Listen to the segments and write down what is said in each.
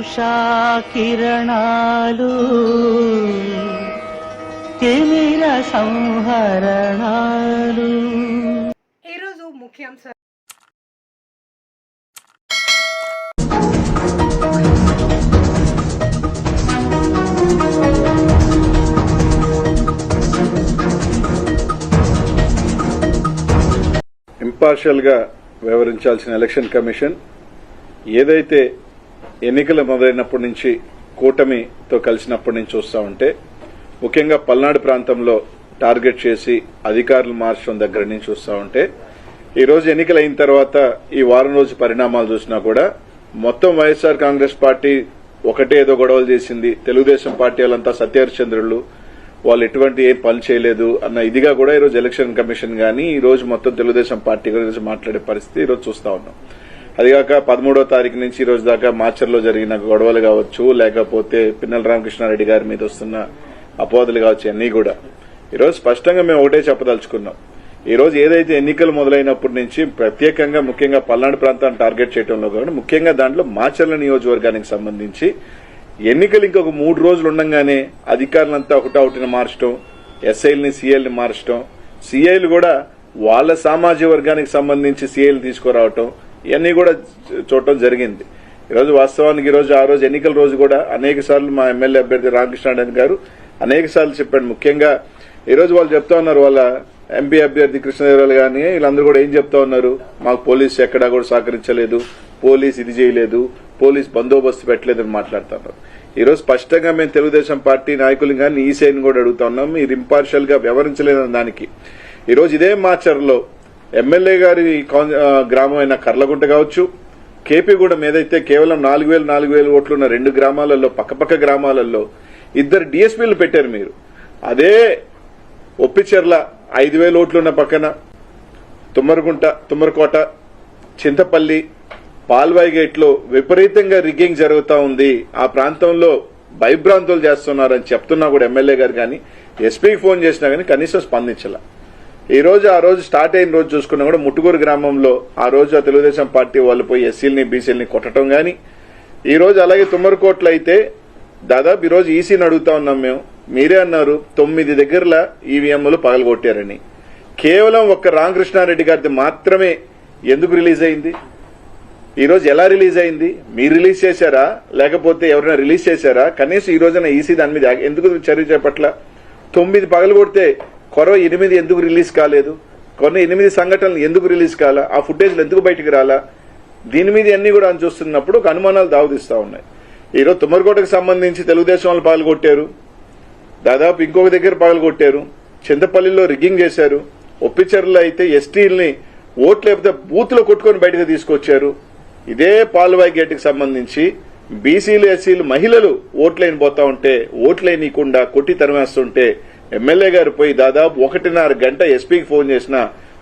ఉషా కిరణాలు తిమిర సంహరణాలు ఈరోజు ముఖ్యాంశాలు ఇంపార్షియల్గా వ్యవహరించాల్సిన ఎలక్షన్ కమిషన్ ఏదైతే ఎన్నికలు మొదలైనప్పటి నుంచి కూటమితో కలిసినప్పటి నుంచి చూస్తూ ఉంటే ముఖ్యంగా పల్నాడు ప్రాంతంలో టార్గెట్ చేసి అధికారులు మార్చడం దగ్గర నుంచి చూస్తూ ఉంటే ఈ రోజు ఎన్నికలు అయిన తర్వాత ఈ వారం రోజు పరిణామాలు చూసినా కూడా మొత్తం వైఎస్ఆర్ కాంగ్రెస్ పార్టీ ఒకటే ఏదో గొడవలు చేసింది. తెలుగుదేశం పార్టీ వాళ్ళంతా సత్యహరిచంద్రులు వాళ్ళు ఎటువంటి ఏం పని చేయలేదు అన్న ఇదిగా కూడా ఈరోజు ఎలక్షన్ కమిషన్ గానీ ఈ రోజు మొత్తం తెలుగుదేశం పార్టీ గురించి మాట్లాడే పరిస్థితి ఈరోజు చూస్తా ఉన్నాం. అదిగాక పదమూడో తారీఖు నుంచి ఈ రోజు దాకా మాచర్లో జరిగిన గొడవలు కావచ్చు లేకపోతే పిన్నెల రామకృష్ణారెడ్డి గారి మీద వస్తున్న అపోదలు కావచ్చు అన్నీ కూడా. ఈరోజు స్పష్టంగా మేము ఒకటే చెప్పదలుచుకున్నాం. ఈ రోజు ఏదైతే ఎన్నికలు మొదలైనప్పటి నుంచి ప్రత్యేకంగా ముఖ్యంగా పల్నాడు ప్రాంతాన్ని టార్గెట్ చేయడంలో కానీ ముఖ్యంగా దాంట్లో మాచర్ల నియోజకవర్గానికి సంబంధించి ఎన్నికలు ఇంకొక మూడు రోజులు ఉండగానే అధికారులంతా ఒకటౌటిని మార్చడం ఎస్ఐల్ని సీఐల్ని మార్చడం సీఐలు కూడా వాళ్ళ సామాజిక వర్గానికి సంబంధించి సీఐలు తీసుకురావటం ఇవన్నీ కూడా చూడటం జరిగింది. ఈరోజు వాస్తవానికి ఈరోజు ఆ రోజు ఎన్నికల రోజు కూడా అనేక సార్లు మా ఎమ్మెల్యే అభ్యర్థి రామకృష్ణారాయణ గారు అనేక సార్లు చెప్పాడు. ముఖ్యంగా ఈరోజు వాళ్ళు చెప్తా ఉన్నారు వాళ్ళ ఎంపీ అభ్యర్థి కృష్ణదేవరాలు కానీ వీళ్ళందరూ కూడా ఏం చెప్తా ఉన్నారు? మాకు పోలీసు ఎక్కడా కూడా సహకరించలేదు పోలీస్ ఇది చేయలేదు పోలీస్ బందోబస్తు పెట్టలేదని మాట్లాడుతున్నారు ఈరోజు స్పష్టంగా మేము తెలుగుదేశం పార్టీ నాయకులు కానీ ఈసీఐని కూడా అడుగుతా ఉన్నాం. మీరు ఇంపార్షియల్గా వ్యవహరించలేదని దానికి. ఈరోజు ఇదే మాచర్లో ఎమ్మెల్యే గారి గ్రామం అయిన కర్లగుంట కావచ్చు. కేపీగూడెం ఏదైతే కేవలం నాలుగు వేలు నాలుగు వేలు ఓట్లు ఉన్న రెండు గ్రామాలలో పక్కపక్క గ్రామాలలో ఇద్దరు డిఎస్పీలు పెట్టారు మీరు. అదే ఒప్పిచెర్ల ఐదు వేల ఓట్లున్న పక్కన తుమ్మరగుంట తుమ్మరకోట చింతపల్లి పాల్వాయి గేట్లో విపరీతంగా రిగ్గింగ్ జరుగుతూ ఉంది. ఆ ప్రాంతంలో భయభ్రాంతులు చేస్తున్నారని చెప్తున్నా కూడా ఎమ్మెల్యే గారు కానీ ఎస్పీకి ఫోన్ చేసినా కానీ కనీసం స్పందించాల. ఈ రోజు ఆ రోజు స్టార్ట్ అయిన రోజు చూసుకున్నా కూడా ముట్టుకూరు గ్రామంలో ఆ రోజు ఆ తెలుగుదేశం పార్టీ వాళ్ళు పోయి ఎస్సీలని బీసీలని కొట్టడం కానీ ఈ రోజు అలాగే తుమ్మరకోట్లో అయితే దాదాపు ఈ రోజు ఈసీని అడుగుతా ఉన్నాం మేము. మీరే అన్నారు తొమ్మిది దగ్గరల ఈవీఎంలు పగలగొట్టారని. కేవలం ఒక్క రామకృష్ణారెడ్డి గారిది మాత్రమే ఎందుకు రిలీజ్ అయింది? ఈ రోజు ఎలా రిలీజ్ అయింది? మీరు రిలీజ్ చేశారా? లేకపోతే ఎవరైనా రిలీజ్ చేశారా? కనీసం ఈ రోజున ఈసీ దాని మీద ఎందుకు చర్య చేపట్ల? తొమ్మిది పగలు కొడితే కొరవ ఎనిమిది ఎందుకు రిలీజ్ కాలేదు? కొన్ని ఎనిమిది సంఘటనలు ఎందుకు రిలీజ్ కాలా? ఆ ఫుటేజ్లు ఎందుకు బయటికి రాలా? దీని మీద అన్ని కూడా అని చూస్తున్నప్పుడు ఒక అనుమానాలు దావుదిస్తా ఉన్నాయి. ఈరోజు తుమ్మరకోటకు సంబంధించి తెలుగుదేశం వాళ్ళు పాల్గొట్టారు. దాదాపు ఇంకొక దగ్గర పగలగొట్టారు చింతపల్లిలో రిగ్గింగ్ చేశారు. ఒప్పిచర్లు అయితే ఎస్టీల్ని ఓట్లు లేకపోతే బూత్లో కొట్టుకొని బయటకు తీసుకొచ్చారు. ఇదే పాల్వాయి గేట్కి సంబంధించి బీసీలు ఎస్సీలు మహిళలు ఓట్లైన పోతా ఉంటే ఓట్లైనకుండా కొట్టి తరిమేస్తుంటే ఎమ్మెల్యే గారు పోయి దాదాపు ఒకటిన్నర గంట ఎస్పీకి ఫోన్ చేసినా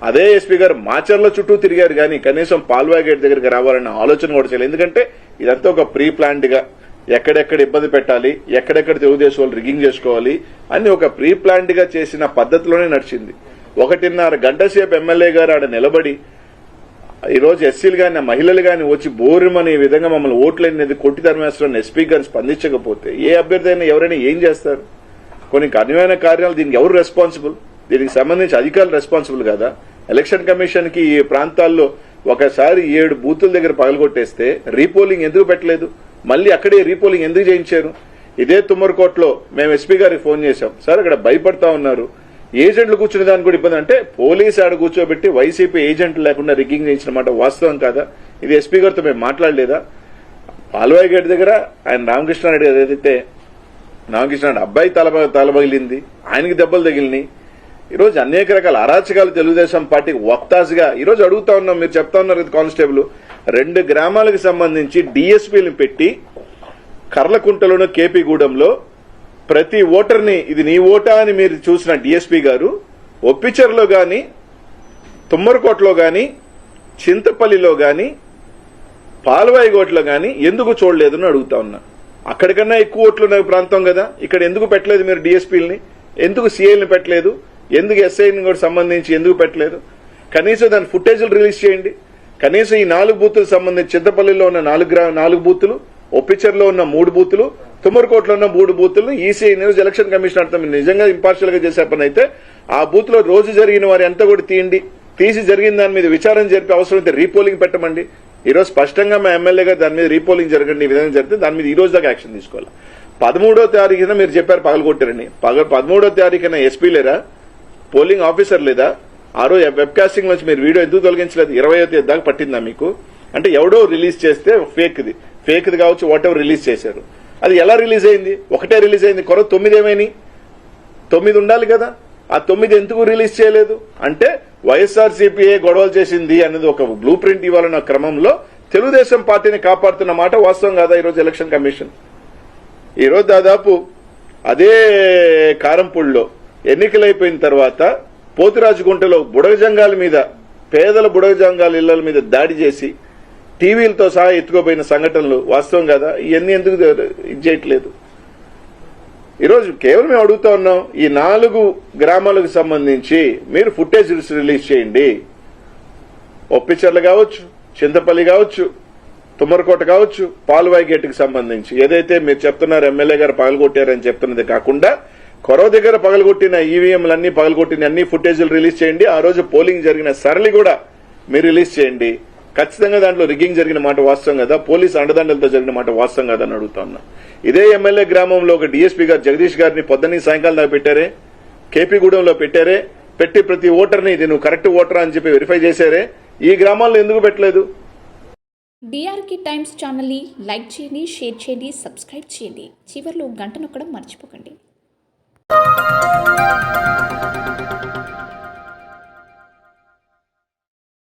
అదే ఎస్పీ గారు మాచర్ల చుట్టూ తిరిగారు కానీ కనీసం పాల్వా గేట్ దగ్గరికి రావాలన్న ఆలోచన కూడా చేయలేదు. ఎందుకంటే ఇదంతా ఒక ప్రీ ప్లాన్డ్గా ఎక్కడెక్కడ ఇబ్బంది పెట్టాలి ఎక్కడెక్కడ తెలుగుదేశం వాళ్ళు రిగింగ్ చేసుకోవాలి అని ఒక ప్రీ ప్లాన్డ్గా చేసిన పద్ధతిలోనే నడిచింది. ఒకటిన్నర గంట సేపు ఎమ్మెల్యే గారు ఆడ నిలబడి ఈరోజు ఎస్సీలు కానీ మహిళలు కానీ వచ్చి బోరుమని విధంగా మమ్మల్ని ఓట్లనేది కొట్టి తరిమేస్తున్న ఎస్పీ గారిని స్పందించకపోతే ఏ అభ్యర్థి అయినా ఎవరైనా ఏం చేస్తారు? కొన్ని కఠినమైన కార్యాలు దీనికి ఎవరు రెస్పాన్సిబుల్ దీనికి సంబంధించి అధికారులు రెస్పాన్సిబుల్ కదా? ఎలక్షన్ కమిషన్కి ఈ ప్రాంతాల్లో ఒకసారి ఏడు బూతుల దగ్గర పగలగొట్టేస్తే రీపోలింగ్ ఎందుకు పెట్టలేదు? మళ్ళీ అక్కడే రీపోలింగ్ ఎందుకు చేయించారు? ఇదే తుమ్మరకోట్లో మేము ఎస్పీ గారికి ఫోన్ చేశాం. సార్ అక్కడ భయపడతా ఉన్నారు. ఏజెంట్లు కూర్చునే దానికి కూడా ఇబ్బంది. అంటే పోలీస్ ఆడ కూర్చోబెట్టి వైసీపీ ఏజెంట్లు లేకుండా రిగ్గింగ్ చేయించిన మాట వాస్తవం కాదా? ఇది ఎస్పీ గారితో మేము మాట్లాడలేదా? పాల్వాయి గేట్ దగ్గర ఆయన రామకృష్ణారెడ్డి గారు ఏదైతే రామకృష్ణ అబ్బాయి తల తలబగిలింది ఆయనకి దెబ్బలు తగిలినాయి. ఈరోజు అనేక రకాల అరాచకాలు తెలుగుదేశం పార్టీకి వక్తాసుగా ఈరోజు అడుగుతా ఉన్నాం మీరు చెప్తా ఉన్నారు కదా కానిస్టేబుల్. రెండు గ్రామాలకు సంబంధించి డిఎస్పీలను పెట్టి కర్లకుంటలోను కేపీగూడెంలో ప్రతి ఓటర్ని ఇది నీ ఓటా అని మీరు చూసిన డిఎస్పీ గారు ఒప్పిచర్లో గాని తుమ్మరకోటలో గాని చింతపల్లిలో గాని పాల్వాయిగోట్లో గాని ఎందుకు చూడలేదని అడుగుతా ఉన్నా. అక్కడికన్నా ఎక్కువ ఓట్లు ఉన్న ప్రాంతం కదా. ఇక్కడ ఎందుకు పెట్టలేదు మీరు డిఎస్పీలని ఎందుకు సీఐల్ని పెట్టలేదు? ఎందుకు ఎస్ఐని కూడా సంబంధించి ఎందుకు పెట్టలేదు? కనీసం దాని ఫుటేజ్లు రిలీజ్ చేయండి. కనీసం ఈ నాలుగు బూతులకు సంబంధించి చింతపల్లిలో ఉన్న నాలుగు గ్రా నాలుగు బూతులు ఒప్పిచర్లో ఉన్న మూడు బూతులు తుమ్మరకోటలో ఉన్న మూడు బూతులను ఈసీఐ న్యూస్ ఎలక్షన్ కమిషన్ అర్థం నిజంగా ఇంపార్షియల్గా చేసే పని అయితే ఆ బూత్లో రోజు జరిగిన వారి అంతా కూడా తీయండి. తీసి జరిగిన దాని మీద విచారణ జరిపి అవసరమైతే రీపోలింగ్ పెట్టమండి. ఈరోజు స్పష్టంగా మా ఎమ్మెల్యేగా దాని మీద రీపోలింగ్ జరగండి ఈ విధంగా జరిగితే దాని మీద ఈ రోజు దాకా యాక్షన్ తీసుకోవాలి. పదమూడో తారీఖున మీరు చెప్పారు పగలగొట్టారని పగ పదమూడో తారీఖున ఎస్పీ లేరా? పోలింగ్ ఆఫీసర్ లేదా? ఆ రోజు వెబ్ కాస్టింగ్ నుంచి మీరు వీడియో ఎందుకు తొలగించలేదు? ఇరవై తేదీ దాకా పట్టిందా మీకు? అంటే ఎవడో రిలీజ్ చేస్తే ఫేక్ది. ఫేక్ది కావచ్చు వాట్ ఎవరు రిలీజ్ చేశారు. అది ఎలా రిలీజ్ అయింది? ఒకటే రిలీజ్ అయింది. కొర తొమ్మిది ఏమైనాయి తొమ్మిది ఉండాలి కదా. ఆ తొమ్మిది ఎందుకు రిలీజ్ చేయలేదు? అంటే వైఎస్ఆర్సీపీఏ గొడవలు చేసింది అనేది ఒక బ్లూ ప్రింట్ ఇవ్వాలన్న క్రమంలో తెలుగుదేశం పార్టీని కాపాడుతున్న మాట వాస్తవం కాదా ఈరోజు ఎలక్షన్ కమిషన్? ఈరోజు దాదాపు అదే కారంపూడిలో ఎన్నికలైపోయిన తర్వాత పోతురాజుగుంటలో బుడగజంగాల మీద పేదల బుడగజంగాల ఇళ్ళ మీద దాడి చేసి టీవీలతో సహా ఎత్తుకోపోయిన సంఘటనలు వాస్తవం కదా? ఇవన్నీ ఎందుకు ఇది చేయట్లేదు? ఈరోజు కేవలం మేము అడుగుతా ఉన్నాం? ఈ నాలుగు గ్రామాలకు సంబంధించి మీరు ఫుటేజ్ రిలీజ్ చేయండి. ఒప్పిచర్లు కావచ్చు చింతపల్లి కావచ్చు తుమ్మరకోట కావచ్చు పాల్వాయి గేట్కి సంబంధించి. ఏదైతే మీరు చెప్తున్నారు ఎమ్మెల్యే గారు పగలగొట్టారని చెప్తున్నది కాకుండా కొరవ దగ్గర పగలగొట్టిన ఈవీఎంలన్నీ పగలగొట్టిన అన్ని ఫుటేజీలు రిలీజ్ చేయండి. ఆ రోజు పోలింగ్ జరిగిన సరళి కూడా మీరు రిలీజ్ చేయండి. ఖచ్చితంగా దాంట్లో రిగ్గింగ్ జరిగిన మాట వాస్తవం కదా పోలీస్ అండదండలతో జరిగిన మాట వాస్తవం కదా అని అడుగుతా ఉన్నా. ఇదే ఎమ్మెల్యే గ్రామంలో ఒక డీఎస్పీ గారు జగదీష్ గారిని పొద్దున్న సాయంకాలం దాకా పెట్టారే కేపీగూడెంలో పెట్టారే పెట్టి ప్రతి ఓటర్ని ఇది నువ్వు కరెక్ట్ ఓటర్ అని చెప్పి వెరిఫై చేశారే ఈ గ్రామాల్లో ఎందుకు పెట్టలేదు? డిఆర్కి టైమ్స్ ఛానల్ని లైక్ చేయండి షేర్ చేయండి సబ్స్క్రైబ్ చేయండి. చివరిలో గంట నొక్కడం మర్చిపోకండి.